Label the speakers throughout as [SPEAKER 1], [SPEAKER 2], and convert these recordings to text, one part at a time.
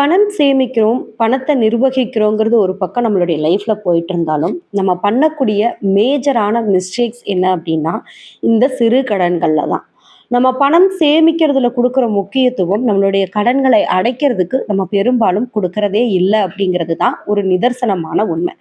[SPEAKER 1] பணம் சேமிக்கிறோம், பணத்தை நிர்வகிக்கிறோங்கிறது ஒரு பக்கம் நம்மளுடைய லைஃப்ல போயிட்டு இருந்தாலும், நம்ம பண்ணக்கூடிய மேஜரான மிஸ்டேக்ஸ் என்ன அப்படின்னா இந்த சிறு கடன்கள்ல தான். நம்ம பணம் சேமிக்கிறதுல கொடுக்குற முக்கியத்துவம், நம்மளுடைய கடன்களை அடைக்கிறதுக்கு நம்ம பெரும்பாலும் கொடுக்கறதே இல்லை அப்படிங்கிறது தான் ஒரு நிதர்சனமான உண்மை.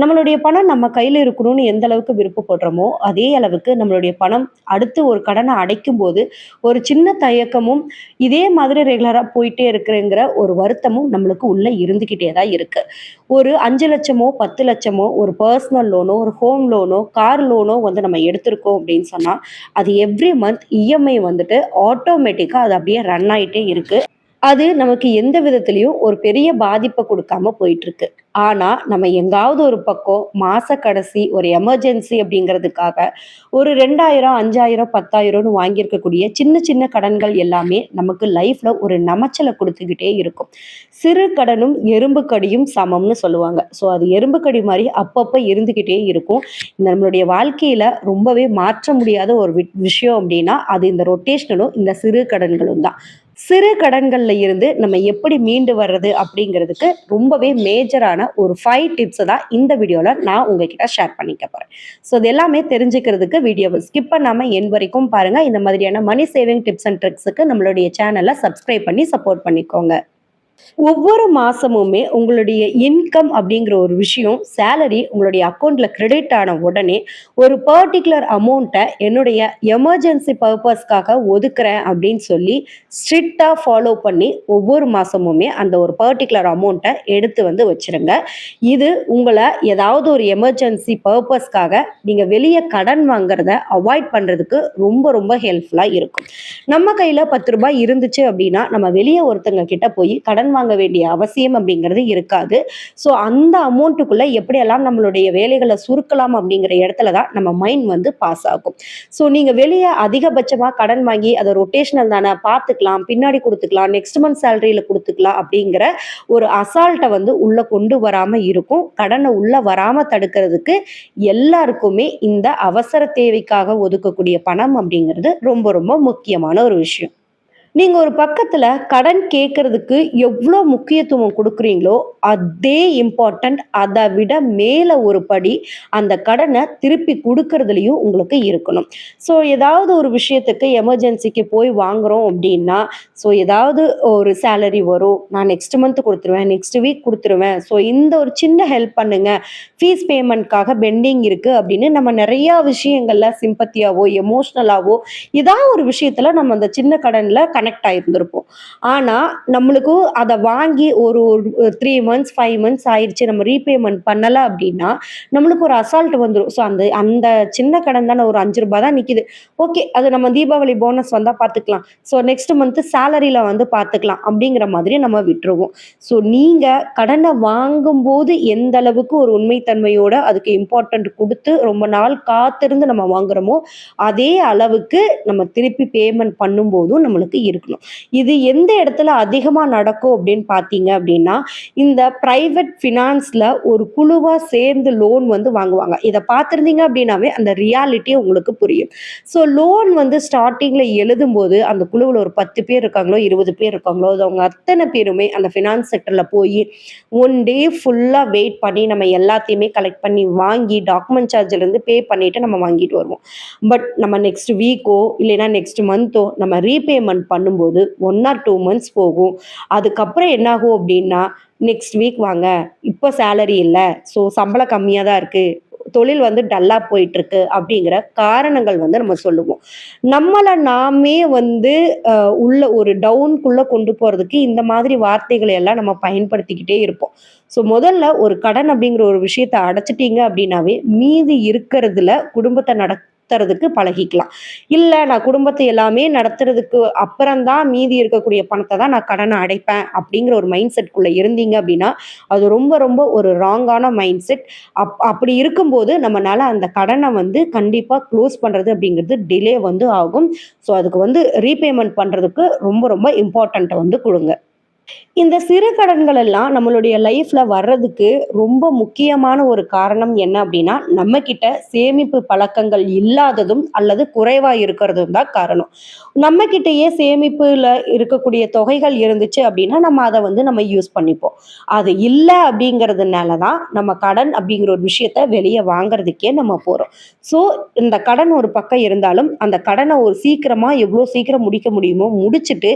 [SPEAKER 1] நம்மளுடைய பணம் நம்ம கையில் இருக்கணும்னு எந்த அளவுக்கு விருப்பப்படுறோமோ, அதே அளவுக்கு நம்மளுடைய பணம் அடுத்து ஒரு கடன அடைக்கும்போது, ஒரு சின்ன தயக்கமும், இதே மாதிரி ரெகுலராக போயிட்டே இருக்கிறேங்கிற ஒரு வருத்தமும் நம்மளுக்கு உள்ளே இருந்துக்கிட்டே தான் இருக்குது ஒரு அஞ்சு லட்சமோ பத்து லட்சமோ ஒரு பர்சனல் லோனோ, ஒரு ஹோம் லோனோ, கார் லோனோ வந்து நம்ம எடுத்திருக்கோம் அப்படின்னு சொன்னால் அது எவ்ரி மந்த் இஎம்ஐ வந்துட்டு ஆட்டோமேட்டிக்கா அது அப்படியே ரன் ஆயிட்டே இருக்கு. அது நமக்கு எந்த விதத்துலையும் ஒரு பெரிய பாதிப்பை கொடுக்காம போயிட்டு போயிட்டுருக்கு. ஆனா, நம்ம எங்காவது ஒரு பக்கம் மாச கடைசி ஒரு எமர்ஜென்சி அப்படிங்கிறதுக்காக ஒரு 2,000, 5,000, 10,000ன்னு வாங்கியிருக்கக்கூடிய சின்ன சின்ன கடன்கள் எல்லாமே நமக்கு லைஃப்ல ஒரு நமச்சலை கொடுத்துக்கிட்டே இருக்கும். சிறு கடனும் எறும்பு கடியும் சமம்னு சொல்லுவாங்க. ஸோ அது எறும்பு கடி மாதிரி அப்பப்ப இருந்துகிட்டே இருக்கும். நம்மளுடைய வாழ்க்கையில ரொம்பவே மாற்ற முடியாத ஒரு வி விஷயம் அப்படின்னா அது இந்த ரொட்டேஷனலும், இந்த சிறு கடன்களும் தான். சிறு கடன்கள்ல இருந்து நம்ம எப்படி மீண்டு வர்றது அப்படிங்கிறதுக்கு ரொம்பவே மேஜரான ஒரு 5 டிப்ஸ தான் இந்த வீடியோல நான் உங்ககிட்ட ஷேர் பண்ணிக்க போறேன். ஸோ இது எல்லாமே தெரிஞ்சுக்கிறதுக்கு வீடியோவை ஸ்கிப் பண்ணாம என் வரைக்கும் பாருங்க. இந்த மாதிரியான மணி சேவிங் டிப்ஸ் அண்ட் ட்ரிக்ஸுக்கு நம்மளுடைய சேனலை சப்ஸ்கிரைப் பண்ணி சப்போர்ட் பண்ணிக்கோங்க. ஒவ்வொரு மாசமுமே உங்களுடைய இன்கம் அப்படிங்கிற ஒரு விஷயம், சேலரி உங்களுடைய அக்கௌண்ட்டில் கிரெடிட் ஆன உடனே, ஒரு பர்ட்டிகுலர் அமௌண்ட்டை என்னுடைய எமர்ஜென்சி பர்பஸ்க்காக ஒதுக்குறேன் அப்படின்னு சொல்லி, ஸ்ட்ரிக்ட்டா ஃபாலோ பண்ணி ஒவ்வொரு மாசமுமே அந்த ஒரு பர்ட்டிகுலர் அமௌண்ட்டை எடுத்து வந்து வச்சுருங்க. இது உங்களை ஏதாவது ஒரு எமர்ஜென்சி பர்பஸ்க்காக நீங்க வெளியே கடன் வாங்குறத அவாய்ட் பண்றதுக்கு ரொம்ப ரொம்ப ஹெல்ப்ஃபுல்லா இருக்கும். நம்ம கையில பத்து ரூபாய் இருந்துச்சு அப்படின்னா நம்ம வெளியே ஒருத்தங்க கிட்ட போய் கடன் கடன் வாங்க வேண்டிய அவசியம் அப்படிங்கிறது இருக்காது. ஸோ அந்த அமௌண்ட்டுக்குள்ளே எப்படியெல்லாம் நம்மளுடைய வேலைகளை சுருக்கலாம் அப்படிங்கிற இடத்துல தான் நம்ம மைண்ட் வந்து பாஸ் ஆகும். ஸோ நீங்கள் வெளியே அதிகபட்சமாக கடன் வாங்கி அதை ரொட்டேஷனல் தானே பார்த்துக்கலாம், பின்னாடி கொடுத்துக்கலாம் நெக்ஸ்ட் மந்த் சேலரியில் கொடுத்துக்கலாம் அப்படிங்கிற ஒரு அசால்ட்டை வந்து உள்ளே கொண்டு வராம இருக்கும். கடனை உள்ள வராமல் தடுக்கிறதுக்கு எல்லாருக்குமே இந்த அவசர தேவைக்காக ஒதுக்கக்கூடிய பணம் அப்படிங்கிறது ரொம்ப ரொம்ப முக்கியமான ஒரு விஷயம். நீங்கள் ஒரு பக்கத்தில் கடன் கேட்கறதுக்கு எவ்வளோ முக்கியத்துவம் கொடுக்குறீங்களோ அதே இம்பார்ட்டண்ட் அதை விட மேலே ஒரு படி அந்த கடனை திருப்பி கொடுக்கறதுலையும் உங்களுக்கு இருக்கணும். ஸோ ஏதாவது ஒரு விஷயத்துக்கு எமர்ஜென்சிக்கு போய் வாங்குகிறோம் அப்படின்னா ஸோ ஏதாவது ஒரு சேலரி வரும். நான் நெக்ஸ்ட் மந்த் கொடுத்துருவேன் நெக்ஸ்ட் வீக் கொடுத்துருவேன் ஸோ இந்த ஒரு சின்ன ஹெல்ப் பண்ணுங்கள் ஃபீஸ் பேமெண்ட்க்காக பெண்டிங் இருக்குது அப்படின்னு நம்ம நிறையா விஷயங்களில் சிம்பத்தியாவோ, எமோஷ்னலாவோ ஏதாவது ஒரு விஷயத்தில் நம்ம அந்த சின்ன கடன்ல கனெக்ட் ஆகியிருந்திருப்போம் ஆனால் நம்மளுக்கும் அதை வாங்கி ஒரு ஒரு த்ரீ மந்த்ஸ், ஃபைவ் மந்த்ஸ் ஆயிடுச்சு நம்ம ரீபேமெண்ட் பண்ணலை அப்படின்னா நம்மளுக்கு ஒரு அசால்ட் வந்துடும் ஸோ அந்த அந்த சின்ன கடன் தானே ஒரு அஞ்சு ரூபாய் தான் நிற்கிது ஓகே அது நம்ம தீபாவளி போனஸ் வந்தால் பார்த்துக்கலாம். ஸோ நெக்ஸ்ட் மந்த்து சேலரியில் வந்து பார்த்துக்கலாம் அப்படிங்கிற மாதிரி நம்ம விட்டுருவோம். ஸோ நீங்கள் கடனை வாங்கும்போது எந்த அளவுக்கு ஒரு உண்மைத்தன்மையோட அதுக்கு இம்பார்ட்டன்ட் கொடுத்து ரொம்ப நாள் காத்திருந்து நம்ம வாங்குறோமோ, அதே அளவுக்கு நம்ம திருப்பி பேமெண்ட் பண்ணும்போதும் நம்மளுக்கு இருக்கணும். இது எந்த இடத்துல அதிகமாக நடக்கும் அப்படின்னு பார்த்தீங்க அப்படின்னா இந்த பிரைவேட் ஃபினான்ஸில் ஒரு குழுவாக சேர்ந்து லோன் வந்து வாங்குவாங்க. இதை பார்த்துருந்தீங்க அப்படின்னாவே அந்த ரியாலிட்டி உங்களுக்கு புரியும். ஸோ லோன் வந்து ஸ்டார்ட்டிங்ல எழுதும்போது அந்த குழுவில் ஒரு 10 பேர் இருக்காங்களோ, 20 பேர் இருக்காங்களோ, அது அவங்க அத்தனை பேருமே அந்த ஃபினான்ஸ் செக்டரில் போய் ஒன் டே ஃபுல்லாக வெயிட் பண்ணி நம்ம எல்லாத்தையுமே கலெக்ட் பண்ணி வாங்கி டாக்குமெண்ட் சார்ஜ்லேருந்து பே பண்ணிவிட்டு நம்ம வாங்கிட்டு வருவோம். பட் நம்ம நெக்ஸ்ட் வீக்கோ இல்லைன்னா நெக்ஸ்ட் மந்த்தோ நம்ம ரீபேமெண்ட் பண்ணும்போது ஒன் ஆர் டூ மந்த்ஸ் போகும். அதுக்கப்புறம் என்னாகும் அப்படின்னா நெக்ஸ்ட் வீக் வாங்க. இப்போ சேலரி இல்லை ஸோ சம்பளம் கம்மியாக தான் இருக்கு. தொழில் வந்து டல்லா போயிட்டுருக்கு அப்படிங்கிற காரணங்கள் வந்து நம்ம சொல்லுவோம். நம்மளை நாமே வந்து உள்ள ஒரு டவுன்க்குள்ள கொண்டு போறதுக்கு இந்த மாதிரி வார்த்தைகளை எல்லாம் நம்ம பயன்படுத்திக்கிட்டே இருப்போம். ஸோ முதல்ல ஒரு கடன் அப்படிங்கிற ஒரு விஷயத்த அடைச்சிட்டிங்க அப்படின்னாவே மீதி இருக்கிறதுல குடும்பத்தை நட நடத்துறதுக்கு பழகிக்கலாம். இல்லை நான் குடும்பத்தை எல்லாமே நடத்துறதுக்கு அப்புறம்தான் மீதி இருக்கக்கூடிய பணத்தை தான் நான் கடனை அடைப்பேன் அப்படிங்கிற ஒரு மைண்ட் செட்குள்ளே இருந்தீங்க அப்படின்னா அது ரொம்ப ரொம்ப ஒரு ராங்கான மைண்ட் செட். அப் அப்படி இருக்கும்போது நம்மனால அந்த கடனை வந்து கண்டிப்பாக க்ளோஸ் பண்ணுறது அப்படிங்கிறது டிலே வந்து ஆகும். ஸோ அதுக்கு வந்து ரீபேமெண்ட் பண்ணுறதுக்கு ரொம்ப ரொம்ப இம்பார்ட்டண்ட்டை வந்து கொடுங்க இந்த சிறு கடன்கள் எல்லாம் நம்மளுடைய லைஃப்ல வர்றதுக்கு ரொம்ப முக்கியமான ஒரு காரணம் என்ன அப்படின்னா நம்ம கிட்ட சேமிப்பு பழக்கங்கள் இல்லாததும் அல்லது குறைவா இருக்கிறதும் தான் காரணம். நம்ம கிட்டயே சேமிப்புல இருக்கக்கூடிய தொகைகள் இருந்துச்சு அப்படின்னா நம்ம அதை வந்து நம்ம யூஸ் பண்ணிப்போம். அது இல்லை அப்படிங்கிறதுனால தான் நம்ம கடன் அப்படிங்கிற ஒரு விஷயத்த வெளியே வாங்குறதுக்கே நம்ம போறோம். ஸோ இந்த கடன் ஒரு பக்கம் இருந்தாலும் அந்த கடனை ஒரு சீக்கிரமா எவ்வளோ சீக்கிரம் முடிக்க முடியுமோ முடிச்சுட்டு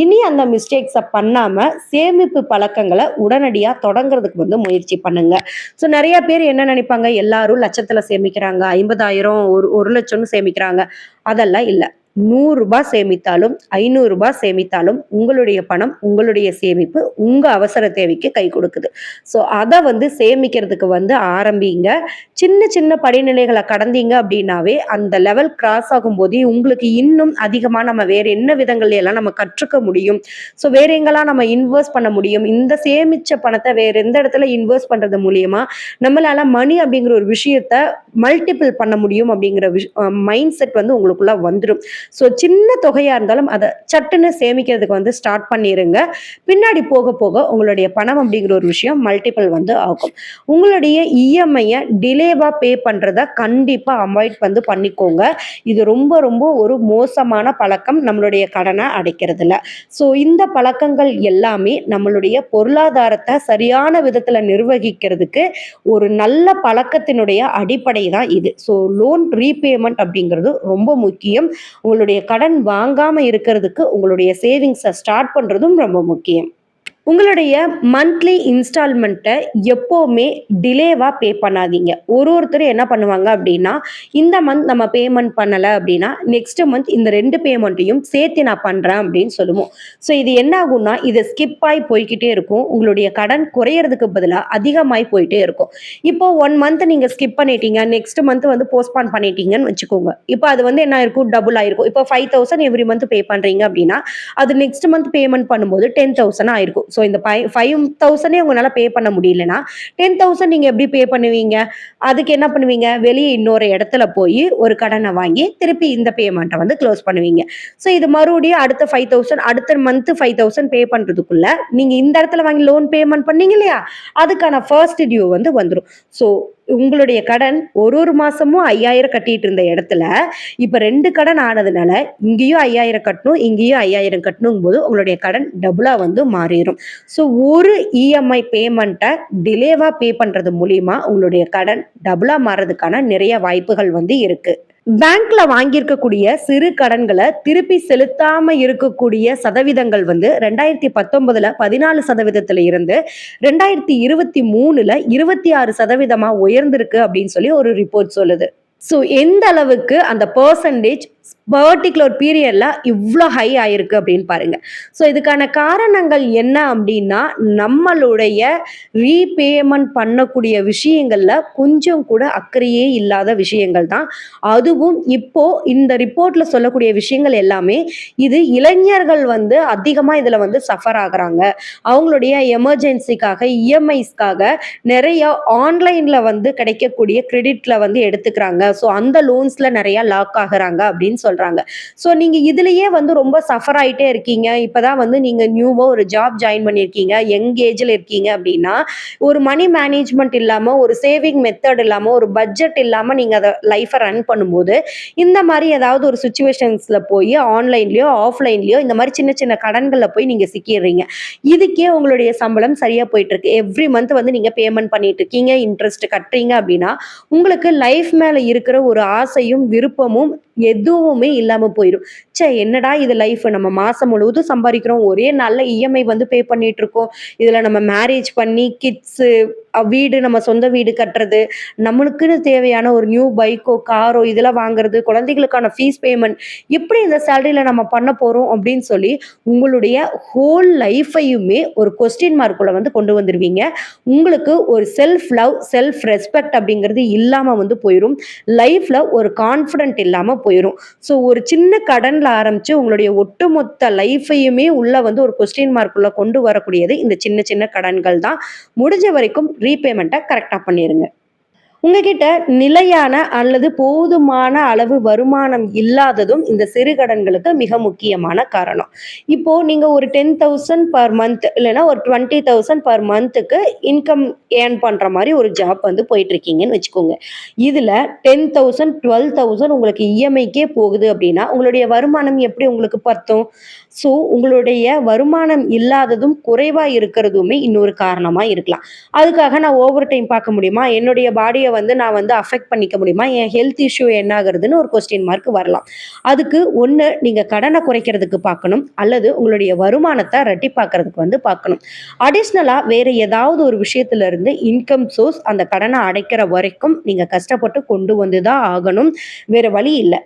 [SPEAKER 1] இனி அந்த மிஸ்டேக்ஸை பண்ணாம சேமிப்பு பழக்கங்களை உடனடியா தொடங்குறதுக்கு வந்து முயற்சி பண்ணுங்க. ஸோ நிறைய பேர் என்ன நினைப்பாங்க? எல்லாரும் லட்சத்துல சேமிக்கிறாங்க ஐம்பதாயிரம் ஒரு ஒரு லட்சம்னு சேமிக்கிறாங்க. அதெல்லாம் இல்லை. நூறு ரூபாய் சேமித்தாலும் ஐநூறு ரூபாய் சேமித்தாலும் உங்களுடைய பணம் உங்களுடைய சேமிப்பு உங்க அவசர தேவைக்கு கை கொடுக்குது. ஸோ அதை வந்து சேமிக்கிறதுக்கு வந்து ஆரம்பிங்க. சின்ன சின்ன படிநிலைகளை கடந்தீங்க அப்படின்னாவே அந்த லெவல் கிராஸ் ஆகும்போது உங்களுக்கு இன்னும் அதிகமாக நம்ம வேற என்ன விதங்கள் எல்லாம் நம்ம கற்றுக்க முடியும்? ஸோ வேற எங்கெல்லாம் நம்ம இன்வெஸ்ட் பண்ண முடியும்? இந்த சேமிச்ச பணத்தை வேற எந்த இடத்துல இன்வெஸ்ட் பண்றது மூலியமா நம்மளால மணி அப்படிங்கிற ஒரு விஷயத்த மல்டிபிள் பண்ண முடியும் அப்படிங்கிற மைண்ட் செட் வந்து உங்களுக்குள்ள வந்துடும் ஸோ சின்ன தொகையாக இருந்தாலும் அதை சட்டுன்னு சேமிக்கிறதுக்கு வந்து ஸ்டார்ட் பண்ணிருங்க. பின்னாடி போக போக உங்களுடைய பணம் அப்படிங்கிற ஒரு விஷயம் மல்டிபிள் வந்து ஆகும். உங்களுடைய இஎம்ஐயை டிலேவா பே பண்ணுறத கண்டிப்பா அவாய்ட் வந்து பண்ணிக்கோங்க. இது ரொம்ப ரொம்ப ஒரு மோசமான பழக்கம். நம்மளுடைய கடனை அடைக்கிறதுல. ஸோ இந்த பழக்கங்கள் எல்லாமே நம்மளுடைய பொருளாதாரத்தை சரியான விதத்துல நிர்வகிக்கிறதுக்கு ஒரு நல்ல பழக்கத்தினுடைய அடிப்படை தான் இது. ஸோ லோன் ரீபேமெண்ட் அப்படிங்கிறது ரொம்ப முக்கியம். உங்களுடைய கடன் வாங்காமல் இருக்கிறதுக்கு உங்களுடைய சேவிங்ஸை ஸ்டார்ட் பண்ணுறதும் ரொம்ப முக்கியம். உங்களுடைய மந்த்லி இன்ஸ்டால்மெண்ட்டை எப்போவுமே டிலேவாக பே பண்ணாதீங்க. ஒரு ஒருத்தரும் என்ன பண்ணுவாங்க அப்படின்னா இந்த மந்த் நம்ம பேமெண்ட் பண்ணலை அப்படின்னா நெக்ஸ்ட் மந்த் இந்த ரெண்டு பேமெண்ட்டையும் சேர்த்து நான் பண்ணுறேன் அப்படின்னு சொல்லுவோம். ஸோ இது என்ன ஆகும்னா இது ஸ்கிப் ஆகி போய்கிட்டே இருக்கும். உங்களுடைய கடன் குறையிறதுக்கு பதிலாக அதிகமாகி போயிட்டே இருக்கும். இப்போ ஒன் மந்த் நீங்கள் ஸ்கிப் பண்ணிட்டீங்க நெக்ஸ்ட் மந்த் வந்து போஸ்ட்பான் பண்ணிட்டீங்கன்னு வச்சுக்கோங்க. இப்போ அது வந்து என்ன இருக்கும் டபுள் ஆயிருக்கும். இப்போ five thousand every month pay பண்ணுறீங்க அப்படின்னா அது நெக்ஸ்ட் மந்த் பேமெண்ட் பண்ணும்போது டென் தௌசண்ட் ஆயிருக்கும் ஸோ ஸோ இந்த ஃபைவ் ஃபைவ் தௌசண்டே உங்களால் பே பண்ண முடியலன்னா டென் தௌசண்ட் நீங்கள் எப்படி பே பண்ணுவீங்க? அதுக்கு என்ன பண்ணுவீங்க? வெளியே இன்னொரு இடத்துல போய் ஒரு கடனை வாங்கி திருப்பி இந்த பேமெண்ட்டை வந்து க்ளோஸ் பண்ணுவீங்க. ஸோ இது மறுபடியும் அடுத்த ஃபைவ் தௌசண்ட் அடுத்த மந்த் ஃபைவ் தௌசண்ட் பே பண்ணுறதுக்குள்ள நீங்கள் இந்த இடத்துல வாங்கி லோன் பேமெண்ட் பண்ணீங்க இல்லையா? அதுக்கான ஃபர்ஸ்ட் டியூ வந்து வந்துடும் ஸோ உங்களுடைய கடன் ஒரு ஒரு மாசமும் ஐயாயிரம் கட்டிட்டு இருந்த இடத்துல இப்ப ரெண்டு கடன் ஆனதுனால இங்கேயும் ஐயாயிரம் கட்டணும் இங்கேயும் ஐயாயிரம் கட்டணும் போது உங்களுடைய கடன் டபுளா வந்து மாறிடும் ஸோ ஒரு இஎம்ஐ பேமெண்ட்டை டிலேவா பே பண்றது மூலியமா உங்களுடைய கடன் டபுளா மாறதுக்கான நிறைய வாய்ப்புகள் வந்து இருக்கு. பேங்க்ல வாங்கியிருக்கக்கூடிய சிறு கடன்களை திருப்பி செலுத்தாம இருக்கக்கூடிய சதவீதங்கள் வந்து ரெண்டாயிரத்தி பத்தொன்பதுல பதினாலு சதவீதத்துல இருந்து ரெண்டாயிரத்தி இருபத்தி மூணுல இருபத்தி ஆறு சதவீதமா உயர்ந்திருக்கு அப்படின்னு சொல்லி ஒரு ரிப்போர்ட் சொல்லுது. ஸோ எந்த அளவுக்கு அந்த பர்சன்டேஜ் பர்டிகுலர் பீரியடில் இவ்வளோ ஹை ஆயிருக்கு அப்படின்னு பாருங்க. ஸோ இதுக்கான காரணங்கள் என்ன அப்படின்னா நம்மளுடைய ரீபேமெண்ட் பண்ணக்கூடிய விஷயங்களில் கொஞ்சம் கூட அக்கறையே இல்லாத விஷயங்கள் தான். அதுவும் இப்போ இந்த ரிப்போர்ட்ல சொல்லக்கூடிய விஷயங்கள் எல்லாமே இது இளைஞர்கள் வந்து அதிகமாக இதில் வந்து சஃபர் ஆகுறாங்க. அவங்களுடைய எமர்ஜென்சிக்காக இஎம்ஐஸ்க்காக நிறைய ஆன்லைன்ல வந்து கிடைக்கக்கூடிய கிரெடிட்ல வந்து எடுத்துக்கிறாங்க. ஸோ அந்த லோன்ஸ்ல நிறைய லாக் ஆகுறாங்க அப்படின்னு சொல்றாங்க. ஸோ நீங்க இதுலயே வந்து ரொம்ப சஃபர் ஆயிட்டே இருக்கீங்க. இப்பதான் வந்து நீங்க நியூவா ஒரு ஜாப் ஜாயின் பண்ணியிருக்கீங்க. யங் ஏஜ்ல இருக்கீங்க அப்படின்னா ஒரு மணி மேனேஜ்மெண்ட் இல்லாம ஒரு சேவிங் மெத்தட் இல்லாம ஒரு பட்ஜெட் இல்லாம நீங்க அதை லைஃபை ரன் பண்ணும்போது இந்த மாதிரி ஏதாவது ஒரு சுச்சுவேஷன்ஸ்ல போய் ஆன்லைன்லயோ ஆஃப்லைன்லயோ இந்த மாதிரி சின்ன சின்ன கடன்களில் போய் நீங்க சிக்கிடுறீங்க. இதுக்கே உங்களுடைய சம்பளம் சரியா போயிட்டு இருக்கு எவ்ரி மந்த் வந்து நீங்க பேமெண்ட் பண்ணிட்டு இருக்கீங்க இன்ட்ரெஸ்ட் கட்டுறீங்க அப்படின்னா உங்களுக்கு லைஃப் மேல இருக்கிற ஒரு ஆசையும் விருப்பமும் எதுவுமே இல்லாமல் போயிடும் ச்சே என்னடா இது லைஃப் நம்ம மாதம் முழுவதும் சம்பாதிக்கிறோம். ஒரே நல்ல இஎம்ஐ வந்து பே பண்ணிட்டு இருக்கோம். இதில் நம்ம மேரேஜ் பண்ணி கிட்ஸு வீடு நம்ம சொந்த வீடு கட்டுறது நம்மளுக்குன்னு தேவையான ஒரு நியூ பைக்கோ காரோ இதெல்லாம் வாங்குறது குழந்தைகளுக்கான ஃபீஸ் பேமெண்ட் எப்படி இந்த சேலரியில் நம்ம பண்ண போகிறோம் அப்படின்னு சொல்லி உங்களுடைய ஹோல் லைஃப்பையுமே ஒரு கொஸ்டின் மார்க்குள்ள வந்து கொண்டு வந்துடுவீங்க உங்களுக்கு ஒரு செல்ஃப் லவ் செல்ஃப் ரெஸ்பெக்ட் அப்படிங்கிறது இல்லாமல் வந்து போயிடும் லைஃப்பில் ஒரு கான்ஃபிடென்ட் இல்லாமல் போயிடும் ஸோ ஒரு சின்ன கடனில் ஆரம்பித்து உங்களுடைய ஒட்டுமொத்த லைஃப்பையுமே உள்ள வந்து ஒரு கொஸ்டின் மார்க்குள்ளே கொண்டு வரக்கூடியது இந்த சின்ன சின்ன கடன்கள் தான். முடிஞ்ச வரைக்கும் ரீபேமெண்ட்டை கரெக்டாக பண்ணிடுங்க உங்ககிட்ட நிலையான அல்லது போதுமான அளவு வருமானம் இல்லாததும் இந்த சிறு கடன்களுக்கு மிக முக்கியமான காரணம். இப்போ நீங்க ஒரு டென் தௌசண்ட் பர் மந்த் இல்லைன்னா ஒரு டுவெண்ட்டி தௌசண்ட் பர் மந்த்துக்கு இன்கம் ஏர்ன் பண்ற மாதிரி ஒரு ஜாப் வந்து போயிட்டு இருக்கீங்கன்னு வச்சுக்கோங்க. இதுல டென் தௌசண்ட் டுவெல் தௌசண்ட் உங்களுக்கு இஎம்ஐக்கே போகுது அப்படின்னா உங்களுடைய வருமானம் எப்படி உங்களுக்கு பத்தும்? ஸோ உங்களுடைய வருமானம் இல்லாததும் குறைவா இருக்கிறதுமே இன்னொரு காரணமா இருக்கலாம். அதுக்காக நான் ஓவர் டைம் பார்க்க முடியுமா? என்னுடைய பாடியை வந்து நான் வந்து அஃபெக்ட் பண்ணிக்க முடியுமா? என் ஹெல்த் இஷ்யூ என்ன ஆகுறதுன்னு ஒரு கொஸ்டின் மார்க் வரலாம். அதுக்கு ஒன்று நீங்கள் கடனை குறைக்கிறதுக்கு பார்க்கணும். அல்லது உங்களுடைய வருமானத்தை ரெட்டிப்பாக்குறதுக்கு வந்து பார்க்கணும். அடிஷ்னலாக வேறு ஏதாவது ஒரு விஷயத்துலேருந்து இன்கம் சோர்ஸ் அந்த கடனை அடைக்கிற வரைக்கும் நீங்கள் கஷ்டப்பட்டு கொண்டு வந்து தான் ஆகணும். வேறு வழி இல்லை.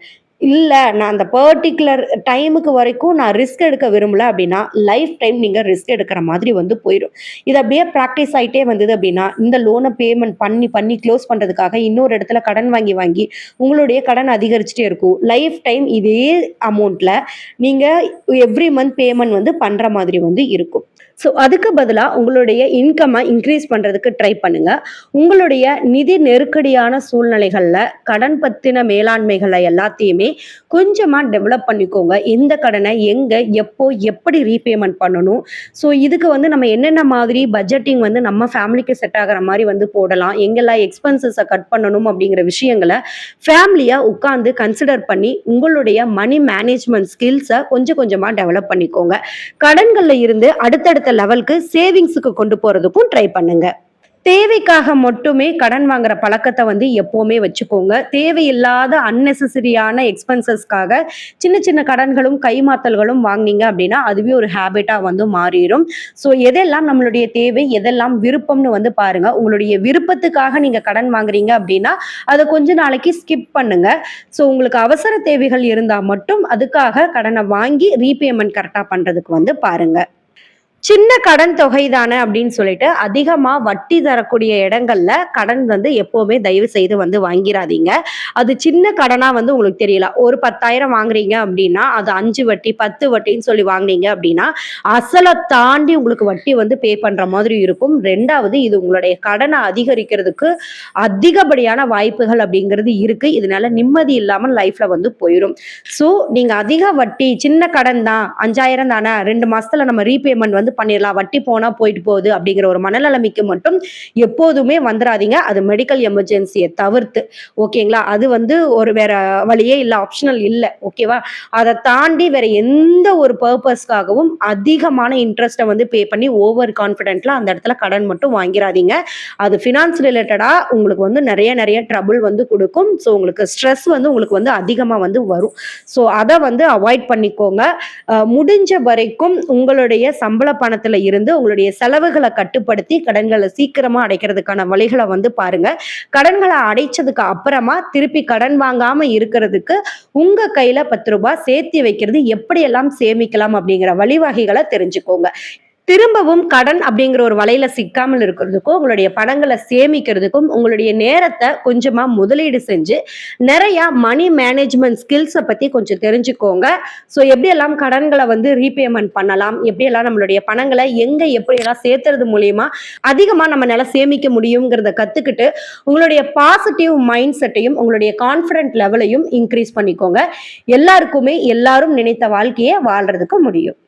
[SPEAKER 1] இல்லை நான் அந்த பர்டிகுலர் டைமுக்கு வரைக்கும் நான் ரிஸ்க் எடுக்க விரும்பல அப்படின்னா லைஃப் டைம் நீங்கள் ரிஸ்க் எடுக்கிற மாதிரி வந்து போயிடும் இது அப்படியே ப்ராக்டிஸ் ஆகிட்டே வந்தது அப்படின்னா இந்த லோனை பேமெண்ட் பண்ணி பண்ணி க்ளோஸ் பண்ணுறதுக்காக இன்னொரு இடத்துல கடன் வாங்கி வாங்கி உங்களுடைய கடன் அதிகரிச்சுட்டே இருக்கும். லைஃப் டைம் இதே அமௌண்ட்டில் நீங்கள் எவ்ரி மந்த் பேமெண்ட் வந்து பண்ணுற மாதிரி வந்து இருக்கும். ஸோ அதுக்கு பதிலாக உங்களுடைய இன்கம்மை இன்க்ரீஸ் பண்ணுறதுக்கு ட்ரை பண்ணுங்கள் உங்களுடைய நிதி நெருக்கடியான சூழ்நிலைகளில் கடன் பற்றின மேலாண்மைகளை எல்லாத்தையுமே கொஞ்சமாக டெவலப் பண்ணிக்கோங்க. எந்த கடனை எங்கே எப்போ எப்படி ரீபேமெண்ட் பண்ணணும்? ஸோ இதுக்கு வந்து நம்ம என்னென்ன மாதிரி பட்ஜெட்டிங் வந்து நம்ம ஃபேமிலிக்கு செட் ஆகிற மாதிரி வந்து போடலாம். எங்கெல்லாம் எக்ஸ்பென்சஸை கட் பண்ணணும் அப்படிங்கிற விஷயங்களை ஃபேமிலியாக உட்காந்து கன்சிடர் பண்ணி உங்களுடைய மணி மேனேஜ்மெண்ட் ஸ்கில்ஸை கொஞ்சம் கொஞ்சமாக டெவலப் பண்ணிக்கோங்க. கடன்களில் இருந்து அடுத்தடுத்த லெவலுக்கு சேவிங்ஸுக்கு கொண்டு போகிறதுக்கும் ட்ரை பண்ணுங்க. தேவைக்காக மட்டுமே கடன் வாங்குற பழக்கத்தை வந்து எப்போவுமே வச்சுக்கோங்க. தேவையில்லாத அன்னெசரியான எக்ஸ்பென்சஸ்க்காக சின்ன சின்ன கடன்களும் கைமாத்தல்களும் வாங்கினீங்க அப்படின்னா அதுவே ஒரு ஹேபிட்டாக வந்து மாறிடும் ஸோ எதெல்லாம் நம்மளுடைய தேவை எதெல்லாம் விருப்பம்னு வந்து பாருங்க. உங்களுடைய விருப்பத்துக்காக நீங்கள் கடன் வாங்குறீங்க அப்படின்னா அதை கொஞ்ச நாளைக்கு ஸ்கிப் பண்ணுங்க. ஸோ உங்களுக்கு அவசர தேவைகள் இருந்தால் மட்டும் அதுக்காக கடனை வாங்கி ரீபேமெண்ட் கரெக்டாக பண்ணுறதுக்கு வந்து பாருங்கள் சின்ன கடன் தொகை தானே அப்படின்னு சொல்லிட்டு அதிகமாக வட்டி தரக்கூடிய இடங்கள்ல கடன் வந்து எப்பவுமே தயவு செய்து வந்து வாங்கிடாதீங்க அது சின்ன கடனாக வந்து உங்களுக்கு தெரியல. ஒரு பத்தாயிரம் வாங்குறீங்க அப்படின்னா அது அஞ்சு வட்டி பத்து வட்டின்னு சொல்லி வாங்குனீங்க அப்படின்னா அசலை தாண்டி உங்களுக்கு வட்டி வந்து பே பண்ணுற மாதிரி இருக்கும். ரெண்டாவது இது உங்களுடைய கடனை அதிகரிக்கிறதுக்கு அதிகப்படியான வாய்ப்புகள் அப்படிங்கிறது இருக்கு. இதனால நிம்மதி இல்லாமல் லைஃப்ல வந்து போயிடும் ஸோ நீங்கள் அதிக வட்டி சின்ன கடன் தான் அஞ்சாயிரம் தானே ரெண்டு மாசத்துல நம்ம ரீபேமெண்ட் வந்து பண்ணிடலாம் வட்டி போனா போயிட்டு போகுது அப்படிங்கிற ஒரு மனநிலைமைக்கு மட்டும் எப்போதுமே வந்துடாதீங்க அது மெடிக்கல் எமர்ஜென்சியை தவிர்த்து. ஓகேங்களா? அது வந்து ஒரு வேற வழியே இல்லை ஆப்ஷனல் இல்லை. ஓகேவா? அதை தாண்டி வேற எந்த ஒரு பர்பஸ்க்காகவும் அதிகமான இன்ட்ரெஸ்ட்டை வந்து பே பண்ணி ஓவர் கான்ஃபிடென்ட்ல அந்த இடத்துல கடன் மட்டும் வாங்கிடாதீங்க அது ஃபினான்ஸ் ரிலேட்டடா உங்களுக்கு வந்து நிறைய நிறைய ட்ரபுள் வந்து கொடுக்கும். ஸோ உங்களுக்கு ஸ்ட்ரெஸ் வந்து உங்களுக்கு வந்து அதிகமாக வந்து வரும். ஸோ அதை வந்து அவாய்ட் பண்ணிக்கோங்க. முடிஞ்ச வரைக்கும் உங்களுடைய சம்பள பணத்துல இருந்து உங்களுடைய செலவுகளை கட்டுப்படுத்தி கடன்களை சீக்கிரமா அடைக்கிறதுக்கான வழிகளை வந்து பாருங்க. கடன்களை அடைச்சதுக்கு அப்புறமா திருப்பி கடன் வாங்காம இருக்கிறதுக்கு உங்க கையில பத்து ரூபாய் சேர்த்து வைக்கிறது எப்படியெல்லாம் சேமிக்கலாம் அப்படிங்கிற வழிவகைகளை தெரிஞ்சுக்கோங்க. திரும்பவும் கடன் அப்படிங்கிற ஒரு வலையில சிக்காமல் இருக்கிறதுக்கும் உங்களுடைய பணங்களை சேமிக்கிறதுக்கும் உங்களுடைய நேரத்தை கொஞ்சமா முதலீடு செஞ்சு நிறைய மணி மேனேஜ்மெண்ட் ஸ்கில்ஸை பத்தி கொஞ்சம் தெரிஞ்சுக்கோங்க. ஸோ எப்படியெல்லாம் கடன்களை வந்து ரீபேமெண்ட் பண்ணலாம்? எப்படியெல்லாம் நம்மளுடைய பணங்களை எங்க எப்படியெல்லாம் சேர்த்துறது மூலியமா அதிகமா நம்மளால சேமிக்க முடியுங்கிறத கத்துக்கிட்டு உங்களுடைய பாசிட்டிவ் மைண்ட் செட்டையும் உங்களுடைய கான்ஃபிடென்ட் லெவலையும் இன்க்ரீஸ் பண்ணிக்கோங்க. எல்லாருக்குமே எல்லாரும் நினைத்த வாழ்க்கையை வாழ்றதுக்கு முடியும்.